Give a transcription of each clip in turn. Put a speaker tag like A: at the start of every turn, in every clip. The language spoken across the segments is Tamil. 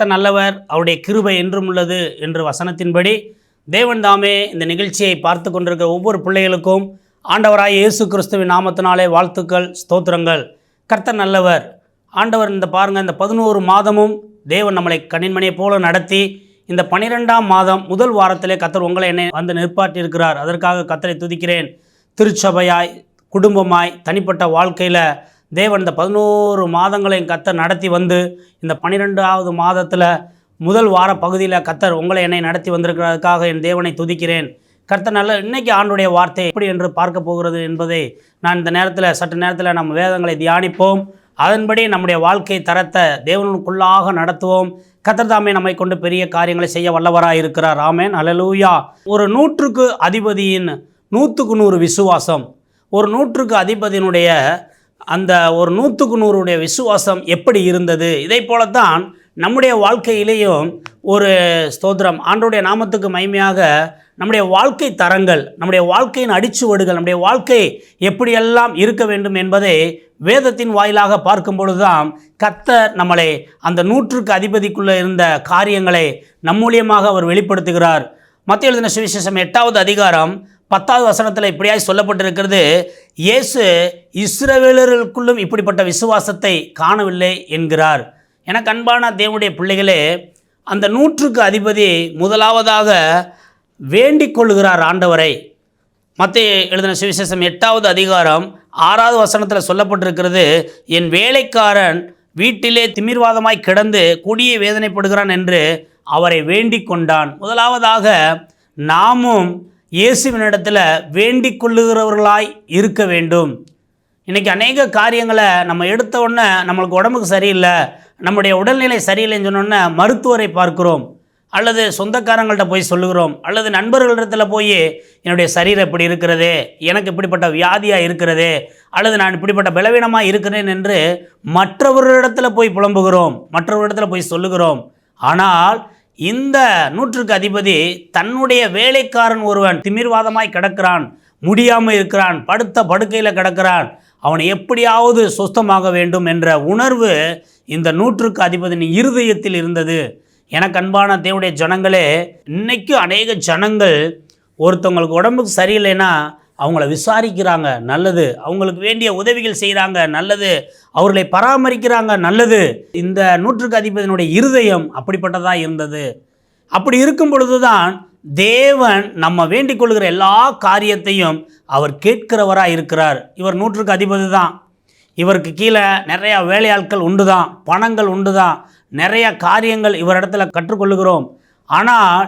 A: கத்த நல்லவர் அவருடைய கிருபை என்றும் உள்ளது என்று வசனத்தின்படி தேவன் தாமே இந்த நிகழ்ச்சியை பார்த்து கொண்டிருக்கிற ஒவ்வொரு பிள்ளைகளுக்கும் ஆண்டவராய் இயேசு கிறிஸ்துவின் நாமத்தினாலே வாழ்த்துக்கள் ஸ்தோத்திரங்கள் கர்த்த நல்லவர் ஆண்டவர் இந்த பாருங்கள் இந்த பதினோரு மாதமும் தேவன் நம்மளை கண்ணின்மணியை போல நடத்தி இந்த பனிரெண்டாம் மாதம் முதல் வாரத்திலே கத்தர் உங்களை என்னை வந்து நிற்பாட்டியிருக்கிறார் அதற்காக கத்தரை துதிக்கிறேன் திருச்சபையாய் குடும்பமாய் தனிப்பட்ட வாழ்க்கையில் தேவன் இந்த பதினோரு மாதங்களையும் கத்தர் நடத்தி வந்து இந்த பன்னிரெண்டாவது மாதத்தில் முதல் வார பகுதியில் கத்தர் உங்களை என்னை நடத்தி வந்திருக்கிறதுக்காக என் தேவனை துதிக்கிறேன் கர்த்தர் நல்ல இன்னைக்கு ஆண்டுடைய வார்த்தை எப்படி என்று பார்க்க போகிறது என்பதை நான் இந்த நேரத்தில் சற்று நேரத்தில் நம்ம வேதங்களை தியானிப்போம் அதன்படி நம்முடைய வாழ்க்கை தரத்தை தேவனுக்குள்ளாக நடத்துவோம் கத்தர் தாமே நம்மை கொண்டு பெரிய காரியங்களை செய்ய வல்லவராக இருக்கிறார் ராமேன் அலலூயா ஒரு நூற்றுக்கு அதிபதியின் நூற்றுக்கு நூறு விசுவாசம் ஒரு நூற்றுக்கு அதிபதியினுடைய அந்த ஒரு நூற்றுக்கு நூறுடைய விசுவாசம் எப்படி இருந்தது இதை போலத்தான் நம்முடைய வாழ்க்கையிலேயும் ஒரு ஸ்தோத்திரம் ஆண்டோடைய நாமத்துக்கு மைமையாக நம்முடைய வாழ்க்கை தரங்கள் நம்முடைய வாழ்க்கையின் அடிச்சுவடுகள் நம்முடைய வாழ்க்கை எப்படியெல்லாம் இருக்க வேண்டும் என்பதை வேதத்தின் வாயிலாக பார்க்கும் பொழுதுதான் கத்தர் நம்மளை அந்த நூற்றுக்கு அதிபதிக்குள்ளே இருந்த காரியங்களை நம்மூலியமாக அவர் வெளிப்படுத்துகிறார் மத்திய எழுதின சுவிசேஷம் எட்டாவது அதிகாரம் பத்தாவது வசனத்தில் இப்படியாய் சொல்லப்பட்டிருக்கிறது இயேசு இஸ்ரவேலர்களுக்குள்ளும் இப்படிப்பட்ட விசுவாசத்தை காணவில்லை என்கிறார் எனக்கு அன்பான தேவனுடைய பிள்ளைகளே அந்த நூற்றுக்கு அதிபதி முதலாவதாக வேண்டிக் கொள்கிறார் ஆண்டவரை மற்ற எழுதின சுவிசேஷம் எட்டாவது அதிகாரம் ஆறாவது வசனத்தில் சொல்லப்பட்டிருக்கிறது என் வேலைக்காரன் வீட்டிலே திமிர்வாதமாய் கிடந்து கொடிய வேதனைப்படுகிறான் என்று அவரை வேண்டிக் கொண்டான் முதலாவதாக நாமும் இயேசுவினிடத்தில் வேண்டிக் கொள்ளுகிறவர்களாய் இருக்க வேண்டும் இன்றைக்கி அநேக காரியங்களை நம்ம எடுத்த உடனே நம்மளுக்கு உடம்புக்கு சரியில்லை நம்முடைய உடல்நிலை சரியில்லைன்னு சொன்னோன்னே மருத்துவரை பார்க்கிறோம் அல்லது சொந்தக்காரங்கள்ட்ட போய் சொல்லுகிறோம் அல்லது நண்பர்களிடத்தில் போய் என்னுடைய சரீரம் இப்படி இருக்கிறது எனக்கு இப்படிப்பட்ட வியாதியாக இருக்கிறது அல்லது நான் இப்படிப்பட்ட பலவீனமாக இருக்கிறேன் என்று மற்றவர்களிடத்தில் போய் புலம்புகிறோம் மற்றவர்களிடத்தில் போய் சொல்லுகிறோம் ஆனால் இந்த நூற்றுக்கு அதிபதி தன்னுடைய வேலைக்காரன் ஒருவன் திமிர்வாதமாய் கிடக்கிறான் முடியாமல் இருக்கிறான் படுத்த படுக்கையில் கிடக்கிறான் அவனை எப்படியாவது சுஸ்தமாக வேண்டும் என்ற உணர்வு இந்த நூற்றுக்கு அதிபதி இருதயத்தில் இருந்தது எனக்கு அன்பான தேவடைய ஜனங்களே இன்னைக்கு அநேக ஜனங்கள் ஒருத்தவங்களுக்கு உடம்புக்கு சரியில்லைன்னா அவங்கள விசாரிக்கிறாங்க நல்லது அவங்களுக்கு வேண்டிய உதவிகள் செய்கிறாங்க நல்லது அவர்களை பராமரிக்கிறாங்க நல்லது இந்த நூற்றுக்கு அதிபதியினுடைய இருதயம் அப்படிப்பட்டதாக இருந்தது அப்படி இருக்கும் பொழுது தான் தேவன் நம்ம வேண்டிக் கொள்கிற எல்லா காரியத்தையும் அவர் கேட்கிறவராக இருக்கிறார் இவர் நூற்றுக்கு அதிபதி தான் இவருக்கு கீழே நிறையா வேலையாட்கள் உண்டு தான் பணங்கள் உண்டு தான் நிறைய காரியங்கள் இவரிடத்துல கற்றுக்கொள்ளுகிறோம் ஆனால்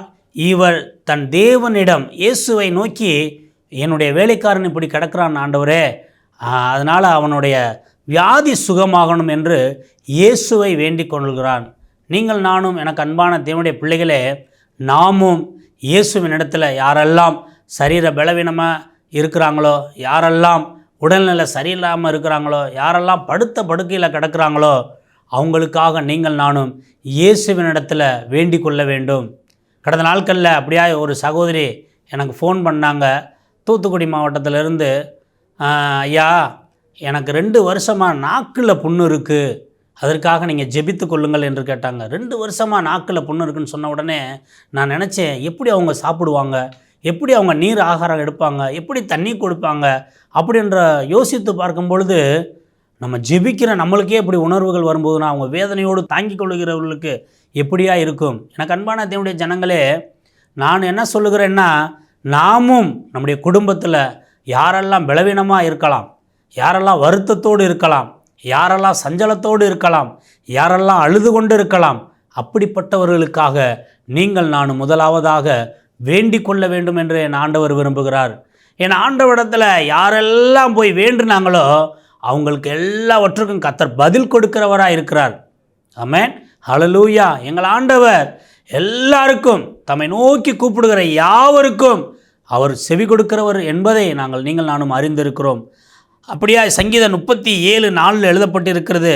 A: இவர் தன் தேவனிடம் இயேசுவை நோக்கி என்னுடைய வேலைக்காரன் இப்படி கிடக்கிறான் ஆண்டவரே அதனால் அவனுடைய வியாதி சுகமாகணும் என்று இயேசுவை வேண்டிக் கொள்கிறான் நீங்கள் நானும் எனக்கு அன்பான தேவனுடைய பிள்ளைகளே நாமும் இயேசுவின் இடத்துல யாரெல்லாம் சரீர பலவீனமாக இருக்கிறாங்களோ யாரெல்லாம் உடல்நிலை சரியில்லாமல் இருக்கிறாங்களோ யாரெல்லாம் படுத்த படுக்கையில் கிடக்கிறாங்களோ அவங்களுக்காக நீங்கள் நானும் இயேசுவின் இடத்துல வேண்டிக் கொள்ள வேண்டும் கடந்த நாட்களில் அப்படியா ஒரு சகோதரி எனக்கு ஃபோன் பண்ணாங்க தூத்துக்குடி மாவட்டத்திலேருந்து ஐயா எனக்கு ரெண்டு வருஷமாக நாக்கில் புண்ணு இருக்குது அதற்காக நீங்கள் ஜெபித்து கொள்ளுங்கள் என்று கேட்டாங்க ரெண்டு வருஷமாக நாக்கில் புண்ணு இருக்குன்னு சொன்ன உடனே நான் நினச்சேன் எப்படி அவங்க சாப்பிடுவாங்க எப்படி அவங்க நீர் ஆகாரம் எடுப்பாங்க எப்படி தண்ணி கொடுப்பாங்க அப்படின்ற யோசித்து பார்க்கும் பொழுது நம்ம ஜெபிக்கிற நம்மளுக்கே இப்படி உணர்வுகள் வரும்போதுனா அவங்க வேதனையோடு தாங்கிக் கொள்கிறவர்களுக்கு எப்படியா இருக்கும் எனக்கு அன்பான தேவனுடைய ஜனங்களே நான் என்ன சொல்லுகிறேன்னா நாமும் நம்முடைய குடும்பத்தில் யாரெல்லாம் பலவீனமாக இருக்கலாம் யாரெல்லாம் வருத்தத்தோடு இருக்கலாம் யாரெல்லாம் சஞ்சலத்தோடு இருக்கலாம் யாரெல்லாம் அழுது கொண்டு இருக்கலாம் அப்படிப்பட்டவர்களுக்காக நீங்கள் நான் முதலாவதாக வேண்டிக் கொள்ள வேண்டும் என்று என் ஆண்டவர் விரும்புகிறார் என் ஆண்டவரிடத்தில் யாரெல்லாம் போய் வேண்டுனாங்களோ அவங்களுக்கு எல்லாவற்றுக்கும் கத்தர் பதில் கொடுக்கிறவராக இருக்கிறார் ஆமேன் ஹலலூயா எங்கள் ஆண்டவர் எல்லாருக்கும் தம்மை நோக்கி கூப்பிடுகிற யாவருக்கும் அவர் செவி கொடுக்கிறவர் என்பதை நாங்கள் நீங்கள் நானும் அறிந்திருக்கிறோம் அப்படியா சங்கீத முப்பத்தி ஏழு நாளில் எழுதப்பட்டிருக்கிறது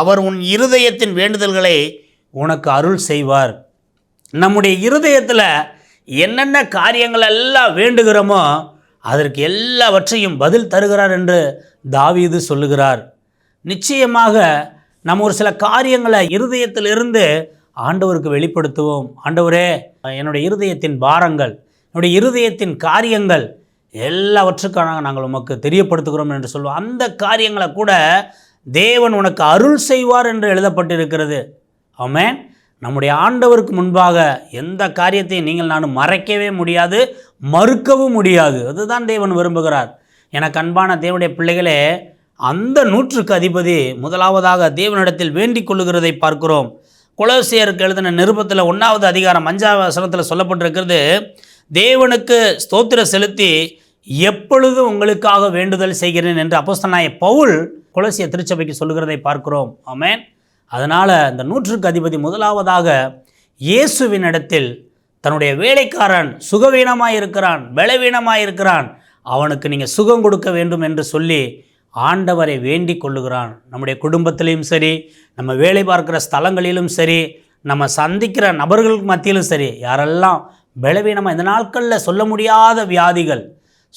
A: அவர் உன் இருதயத்தின் வேண்டுதல்களை உனக்கு அருள் செய்வார் நம்முடைய இருதயத்தில் என்னென்ன காரியங்கள் எல்லாம் வேண்டுகிறோமோ அதற்கு எல்லாவற்றையும் பதில் தருகிறார் என்று தாவீது சொல்லுகிறார் நிச்சயமாக நம்ம ஒரு சில காரியங்களை இருதயத்திலிருந்து ஆண்டவருக்கு வெளிப்படுத்துவோம் ஆண்டவரே என்னுடைய இருதயத்தின் பாரங்கள் என்னுடைய இருதயத்தின் காரியங்கள் எல்லாவற்றுக்காக நாங்கள் உமக்கு தெரியப்படுத்துகிறோம் என்று சொல்லுவோம் அந்த காரியங்களை கூட தேவன் உனக்கு அருள் செய்வார் என்று எழுதப்பட்டிருக்கிறது ஆமேன் நம்முடைய ஆண்டவருக்கு முன்பாக எந்த காரியத்தையும் நீங்கள் நான் மறைக்கவே முடியாது மறுக்கவும் முடியாது அதுதான் தேவன் விரும்புகிறார் எனக்கு அன்பான தேவனுடைய பிள்ளைகளே அந்த நூற்றுக்கு அதிபதி முதலாவதாக தேவனிடத்தில் வேண்டிக் கொள்ளுகிறதை பார்க்கிறோம் குலசியருக்கு எழுதின நிருபத்தில் ஒன்றாவது அதிகாரம் அஞ்சாவது வசனத்தில் சொல்லப்பட்டிருக்கிறது தேவனுக்கு ஸ்தோத்திர செலுத்தி எப்பொழுதும் உங்களுக்காக வேண்டுதல் செய்கிறேன் என்று அப்போஸ்தனாய பவுல் குலசிய திருச்சபைக்கு சொல்லுகிறதை பார்க்கிறோம் ஆமேன் அதனால் இந்த நூற்றுக்கு அதிபதி முதலாவதாக இயேசுவின் இடத்தில் தன்னுடைய வேலைக்காரன் சுகவீனமாக இருக்கிறான் பலவீனமாக இருக்கிறான் அவனுக்கு நீங்கள் சுகம் கொடுக்க வேண்டும் என்று சொல்லி ஆண்டவரை வேண்டிக் கொள்ளுகிறான் நம்முடைய குடும்பத்திலையும் சரி நம்ம வேலை பார்க்குற ஸ்தலங்களிலும் சரி நம்ம சந்திக்கிற நபர்களுக்கு மத்தியிலும் சரி யாரெல்லாம் பலவீனமாக இந்த நாட்களில் சொல்ல முடியாத வியாதிகள்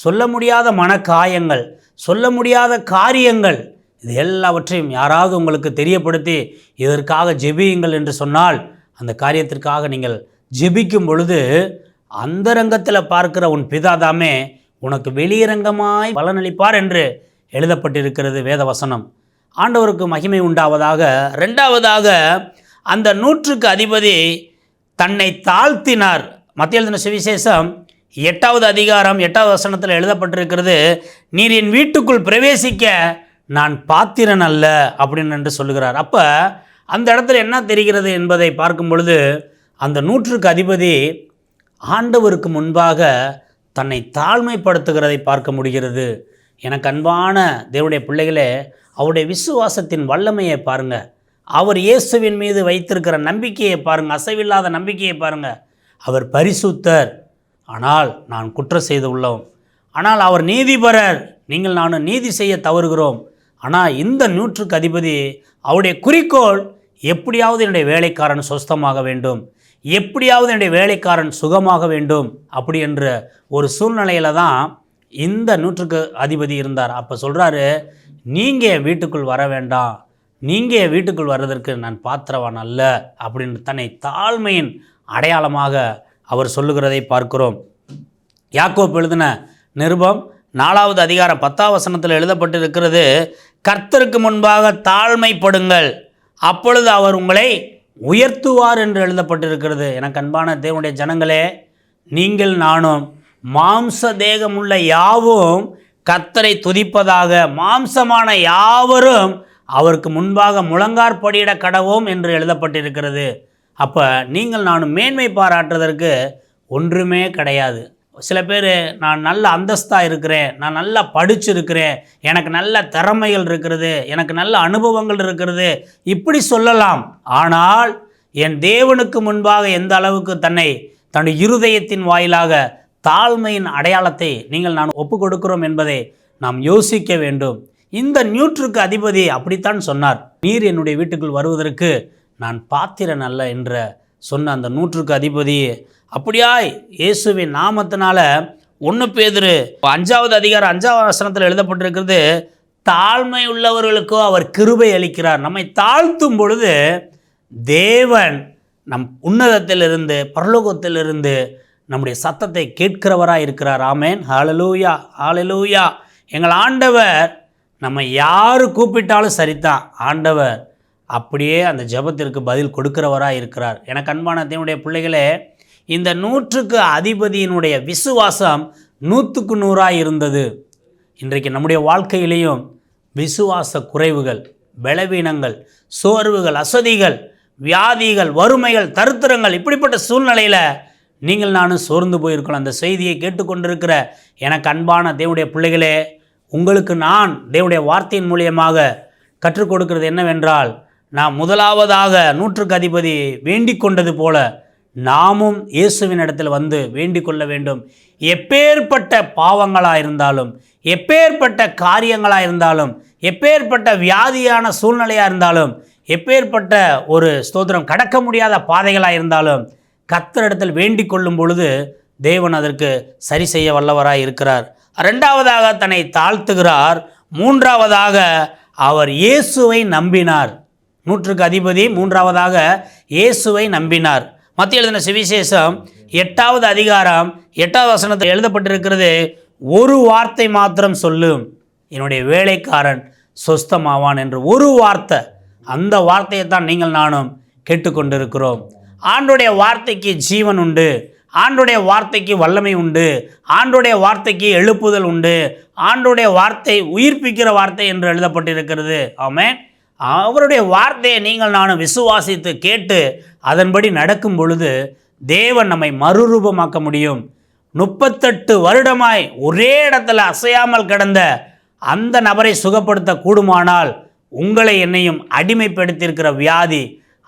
A: சொல்ல முடியாத மனக்காயங்கள் சொல்ல முடியாத காரியங்கள் இது எல்லாவற்றையும் யாராவது உங்களுக்கு தெரியப்படுத்தி இதற்காக ஜெபியுங்கள் என்று சொன்னால் அந்த காரியத்திற்காக நீங்கள் ஜெபிக்கும் பொழுது அந்தரங்கத்தில் பார்க்கிற உன் பிதாதாமே உனக்கு வெளியரங்கமாய் பலனளிப்பார் என்று எழுதப்பட்டிருக்கிறது வேதவசனம் ஆண்டவருக்கு மகிமை உண்டாவதாக ரெண்டாவதாக அந்த நூற்றுக்கு அதிபதி தன்னை தாழ்த்தினார் மத்திய தின சுவிசேஷம் எட்டாவது அதிகாரம் எட்டாவது வசனத்தில் எழுதப்பட்டிருக்கிறது நீர் என் வீட்டுக்குள் பிரவேசிக்க நான் பாத்திரன் அல்ல அப்படின்னு என்று சொல்லுகிறார் அப்போ அந்த இடத்துல என்ன தெரிகிறது என்பதை பார்க்கும் பொழுது அந்த நூற்றுக்கு அதிபதி ஆண்டவருக்கு முன்பாக தன்னை தாழ்மைப்படுத்துகிறதை பார்க்க முடிகிறது எனக்கு அன்பான தேவனுடைய பிள்ளைகளே அவருடைய விசுவாசத்தின் வல்லமையை பாருங்கள் அவர் இயேசுவின் மீது வைத்திருக்கிற நம்பிக்கையை பாருங்கள் அசைவில்லாத நம்பிக்கையை பாருங்கள் அவர் பரிசுத்தர் ஆனால் நான் குற்றம் செய்து உள்ளோம் ஆனால் அவர் நீதிபரர் நீங்கள் நானும் நீதி செய்ய தவறுகிறோம் ஆனால் இந்த நூற்றுக்கு அதிபதி அவருடைய குறிக்கோள் எப்படியாவது என்னுடைய வேலைக்காரன் சொஸ்தமாக வேண்டும் எப்படியாவது என்னுடைய வேலைக்காரன் சுகமாக வேண்டும் அப்படி என்ற ஒரு சூழ்நிலையில் தான் இந்த நூற்றுக்கு அதிபதி இருந்தார் அப்போ சொல்கிறாரு நீங்கள் என் வீட்டுக்குள் வர வேண்டாம் நீங்கள் என் வீட்டுக்குள் வர்றதற்கு நான் பாத்திரவான் அல்ல அப்படின்னு தன்னை தாழ்மையின் அடையாளமாக அவர் சொல்லுகிறதை பார்க்கிறோம் யாக்கோப் எழுதின நிருபம் நாலாவது அதிகார பத்தாம் வசனத்தில் எழுதப்பட்டு இருக்கிறது கர்த்தருக்கு முன்பாக தாழ்மைப்படுங்கள் அப்பொழுது அவர் உங்களை உயர்த்துவார் என்று எழுதப்பட்டிருக்கிறது எனக்கு அன்பான தேவனுடைய ஜனங்களே நீங்கள் நானும் மாம்ச தேகம் உள்ள யாவும் கத்தரை துதிப்பதாக மாம்சமான யாவரும் அவருக்கு முன்பாக முழங்கார் படியிட கடவோம் என்று எழுதப்பட்டிருக்கிறது அப்போ நீங்கள் நான் மேன்மை பாராட்டுவதற்கு ஒன்றுமே கிடையாது சில பேர் நான் நல்ல அந்தஸ்தாக இருக்கிறேன் நான் நல்லா படிச்சிருக்கிறேன் எனக்கு நல்ல திறமைகள் இருக்கிறது எனக்கு நல்ல அனுபவங்கள் இருக்கிறது இப்படி சொல்லலாம் ஆனால் என் தேவனுக்கு முன்பாக எந்த அளவுக்கு தன்னை தன் இருதயத்தின் வாயிலாக தாழ்மையின் அடையாளத்தை நீங்கள் நான் ஒப்பு கொடுக்கிறோம் என்பதை நாம் யோசிக்க வேண்டும் இந்த நியூட்ருக்கு அதிபதி அப்படித்தான் சொன்னார் நீர் என்னுடைய வீட்டுக்குள் வருவதற்கு நான் பாத்திரன் அல்ல என்ற சொன்ன அந்த நூற்றுக்கு அதிபதி அப்படியாய் இயேசுவின் நாமத்தினால ஒன்று இப்போ அஞ்சாவது அதிகாரம் அஞ்சாவது வசனத்தில் எழுதப்பட்டிருக்கிறது தாழ்மை உள்ளவர்களுக்கோ அவர் கிருபை அளிக்கிறார் நம்மை தாழ்த்தும் பொழுது தேவன் நம் உன்னதத்திலிருந்து பரலோகத்திலிருந்து நம்முடைய சத்தத்தை கேட்கிறவராக இருக்கிறார் ஆமேன் ஹாலலூயா ஹாலலூயா எங்கள் ஆண்டவர் நம்ம யார் கூப்பிட்டாலும் சரிதான் ஆண்டவர் அப்படியே அந்த ஜபத்திற்கு பதில் கொடுக்கிறவராக இருக்கிறார் எனக்கு அன்பான தேவனுடைய பிள்ளைகளே இந்த நூற்றுக்கு அதிபதியினுடைய விசுவாசம் நூற்றுக்கு நூறாக இருந்தது இன்றைக்கு நம்முடைய வாழ்க்கையிலையும் விசுவாச குறைவுகள் பலவீனங்கள் சோர்வுகள் அசதிகள் வியாதிகள் வறுமைகள் தருத்திரங்கள் இப்படிப்பட்ட சூழ்நிலையில் நீங்கள் நானும் சோர்ந்து போயிருக்கணும் அந்த செய்தியை கேட்டுக்கொண்டிருக்கிற எனக்கு அன்பான தேவனுடைய பிள்ளைகளே உங்களுக்கு நான் தேவனுடைய வார்த்தையின் மூலியமாக கற்றுக் கொடுக்கிறது என்னவென்றால் நாம் முதலாவதாக நூற்றுக்கு அதிபதி வேண்டிக் கொண்டது போல நாமும் இயேசுவின் இடத்துல வந்து வேண்டிக் கொள்ள வேண்டும் எப்பேற்பட்ட பாவங்களாக இருந்தாலும் எப்பேற்பட்ட காரியங்களாக இருந்தாலும் எப்பேற்பட்ட வியாதியான சூழ்நிலையாக இருந்தாலும் எப்பேற்பட்ட ஒரு ஸ்தோத்திரம் கடக்க முடியாத பாதைகளாக இருந்தாலும் கத்தரிடத்தில் வேண்டிக் கொள்ளும் பொழுது தேவன் அதற்கு சரி செய்ய வல்லவராக இருக்கிறார் ரெண்டாவதாக தன்னை தாழ்த்துகிறார் மூன்றாவதாக அவர் இயேசுவை நம்பினார் நூற்றுக்கு அதிபதி மூன்றாவதாக இயேசுவை நம்பினார் மத்திய எழுதின சுவிசேஷம் எட்டாவது அதிகாரம் எட்டாவது வசனத்தில் எழுதப்பட்டிருக்கிறது ஒரு வார்த்தை மாத்திரம் சொல்லும் என்னுடைய வேலைக்காரன் சொஸ்தமாவான் என்று ஒரு வார்த்தை அந்த வார்த்தையை தான் நீங்கள் நானும் கேட்டுக்கொண்டிருக்கிறோம் ஆண்டுடைய வார்த்தைக்கு ஜீவன் உண்டு ஆண்டுடைய வார்த்தைக்கு வல்லமை உண்டு ஆண்டுடைய வார்த்தைக்கு எழுப்புதல் உண்டு ஆண்டுடைய வார்த்தை உயிர்ப்பிக்கிற வார்த்தை என்று எழுதப்பட்டிருக்கிறது ஆமே அவருடைய வார்த்தையை நீங்கள் நானும் விசுவாசித்து கேட்டு அதன்படி நடக்கும் பொழுது தேவன் நம்மை மறுரூபமாக்க முடியும் முப்பத்தெட்டு வருடமாய் ஒரே இடத்துல அசையாமல் கிடந்த அந்த நபரை சுகப்படுத்த கூடுமானால் உங்களை என்னையும் அடிமைப்படுத்தியிருக்கிற வியாதி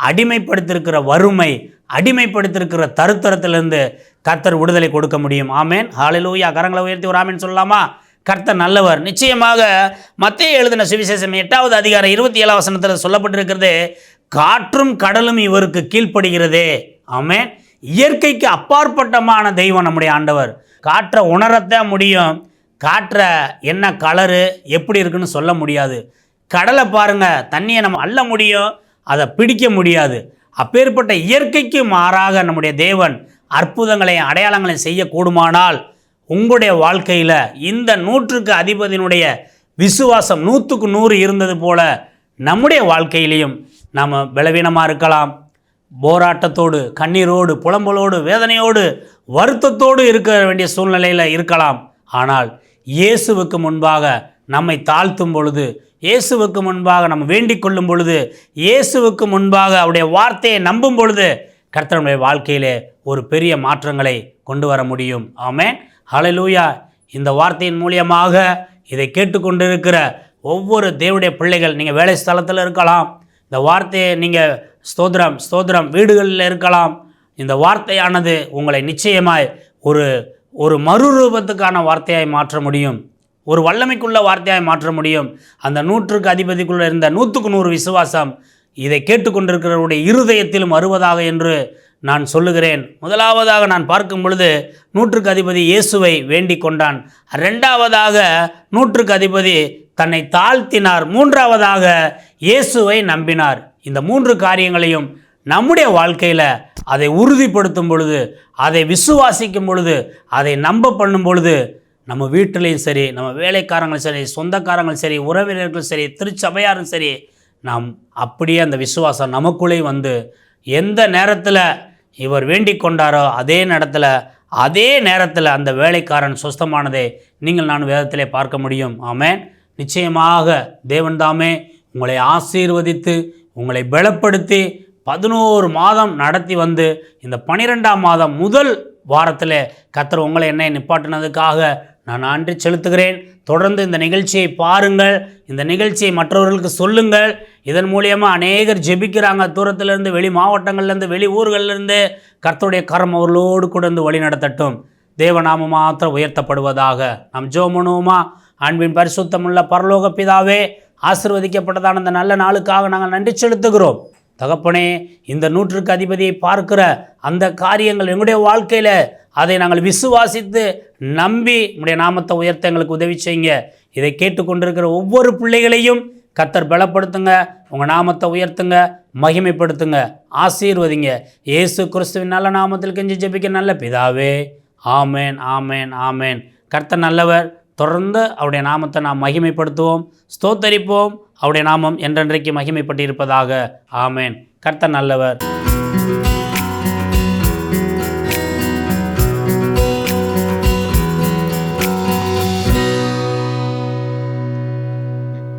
A: அடிமைப்படுத்திருக்கிற வறுமை அடிமைப்படுத்திருக்கிற தருத்தரத்திலிருந்து கர்த்தர் விடுதலை கொடுக்க முடியும் ஆமேன் ஹாலிலூயா கரங்களை உயர்த்தி ஒரு ஆமேன் சொல்லலாமா கர்த்தர் நல்லவர் நிச்சயமாக மத்திய எழுதின சுவிசேஷம் எட்டாவது அதிகாரம் இருபத்தி ஏழாம் வசனத்தில் சொல்லப்பட்டிருக்கிறது காற்றும் கடலும் இவருக்கு கீழ்ப்படுகிறதே ஆமேன் இயற்கைக்கு அப்பாற்பட்டமான தெய்வம் நம்முடைய ஆண்டவர் காற்றை உணரத்தான் முடியும் காற்றை என்ன கலரு எப்படி இருக்குன்னு சொல்ல முடியாது கடலை பாருங்கள் தண்ணியை நம்ம அள்ள முடியும் அதை பிடிக்க முடியாது அப்பேற்பட்ட இயற்கைக்கு மாறாக நம்முடைய தேவன் அற்புதங்களை அடையாளங்களை செய்யக்கூடுமானால் உங்களுடைய வாழ்க்கையில் இந்த நூற்றுக்கு அதிபதியினுடைய விசுவாசம் நூற்றுக்கு நூறு இருந்தது போல நம்முடைய வாழ்க்கையிலையும் நாம் பலவீனமாக இருக்கலாம் போராட்டத்தோடு கண்ணீரோடு புலம்பலோடு வேதனையோடு வருத்தத்தோடு இருக்க வேண்டிய சூழ்நிலையில் இருக்கலாம் ஆனால் இயேசுவுக்கு முன்பாக நம்மை தாழ்த்தும் பொழுது இயேசுவுக்கு முன்பாக நம்ம வேண்டிக் கொள்ளும் பொழுது இயேசுவுக்கு முன்பாக அவருடைய வார்த்தையை நம்பும் பொழுது கர்த்தனுடைய வாழ்க்கையிலே ஒரு பெரிய மாற்றங்களை கொண்டு வர முடியும் ஆமேன் ஹலலூயா இந்த வார்த்தையின் மூலியமாக இதை கேட்டுக்கொண்டிருக்கிற ஒவ்வொரு தேவடைய பிள்ளைகள் நீங்கள் வேலை ஸ்தலத்தில் இருக்கலாம் இந்த வார்த்தையை நீங்கள் ஸ்தோத்திரம் ஸ்தோத்திரம் வீடுகளில் இருக்கலாம் இந்த வார்த்தையானது உங்களை நிச்சயமாய் ஒரு ஒரு மறுரூபத்துக்கான வார்த்தையாய் மாற்ற முடியும் ஒரு வல்லமைக்குள்ள வார்த்தையாக மாற்ற முடியும் அந்த நூற்றுக்கு அதிபதிக்குள்ள இருந்த நூற்றுக்கு நூறு விசுவாசம் இதை கேட்டுக்கொண்டிருக்கிறவருடைய இருதயத்திலும் வருவதாக என்று நான் சொல்லுகிறேன் முதலாவதாக நான் பார்க்கும் பொழுது நூற்றுக்கு அதிபதி இயேசுவை வேண்டிக் கொண்டான் ரெண்டாவதாக நூற்றுக்கு அதிபதி தன்னை தாழ்த்தினார் மூன்றாவதாக இயேசுவை நம்பினார் இந்த மூன்று காரியங்களையும் நம்முடைய வாழ்க்கையில் அதை உறுதிப்படுத்தும் பொழுது அதை விசுவாசிக்கும் பொழுது அதை நம்ப பண்ணும் பொழுது நம்ம வீட்டிலையும் சரி நம்ம வேலைக்காரங்களும் சரி சொந்தக்காரங்களும் சரி உறவினர்களும் சரி திருச்சபையாரும் சரி நாம் அப்படியே அந்த விசுவாசம் நமக்குள்ளே வந்து எந்த நேரத்தில் இவர் வேண்டிக் கொண்டாரோ அதே நேரத்தில் அதே நேரத்தில் அந்த வேலைக்காரன் சுஸ்தமானதை நீங்கள் நான் வேதத்திலே பார்க்க முடியும் ஆமேன் நிச்சயமாக தேவன்தாமே உங்களை ஆசீர்வதித்து உங்களை பலப்படுத்தி பதினோரு மாதம் நடத்தி வந்து இந்த பனிரெண்டாம் மாதம் முதல் வாரத்தில் கத்தர் உங்களை என்னை நிப்பாட்டினதுக்காக நான் நன்றி செலுத்துகிறேன் தொடர்ந்து இந்த நிகழ்ச்சியை பாருங்கள் இந்த நிகழ்ச்சியை மற்றவர்களுக்கு சொல்லுங்கள் இதன் மூலியமாக அநேகர் ஜெபிக்கிறாங்க தூரத்திலிருந்து வெளி மாவட்டங்கள்லேருந்து வெளி ஊர்களிலிருந்து கர்த்தருடைய கரம் அவர்களோடு கூட வந்து வழி நடத்தட்டும் தேவநாம மாத்திரம் உயர்த்தப்படுவதாக நாம் ஜோமனுமா அன்பின் பரிசுத்தமுள்ள பரலோக பிதாவே ஆசிர்வதிக்கப்பட்டதான இந்த நல்ல நாளுக்காக நாங்கள் நன்றி செலுத்துகிறோம் தகப்பனே இந்த நூற்றுக்கு அதிபதியை பார்க்கிற அந்த காரியங்கள் எங்களுடைய வாழ்க்கையில் அதை நாங்கள் விசுவாசித்து நம்பி உங்களுடைய நாமத்தை உயர்த்த எங்களுக்கு உதவி செய்யுங்க இதை கேட்டுக்கொண்டிருக்கிற ஒவ்வொரு பிள்ளைகளையும் கத்தர் பலப்படுத்துங்க உங்கள் நாமத்தை உயர்த்துங்க மகிமைப்படுத்துங்க ஆசீர்வதிங்க இயேசு கிறிஸ்துவின் நல்ல நாமத்தில் கெஞ்சி ஜெபிக்க நல்ல பிதாவே ஆமேன் ஆமேன் ஆமேன் கர்த்தர் நல்லவர் தொடர்ந்து அவருடைய நாமத்தை நாம் மகிமைப்படுத்துவோம் ஸ்தோத்தரிப்போம் அவருடைய நாமம் என்றென்றைக்கு மகிமைப்பட்டிருப்பதாக ஆமேன் கர்த்த நல்லவர்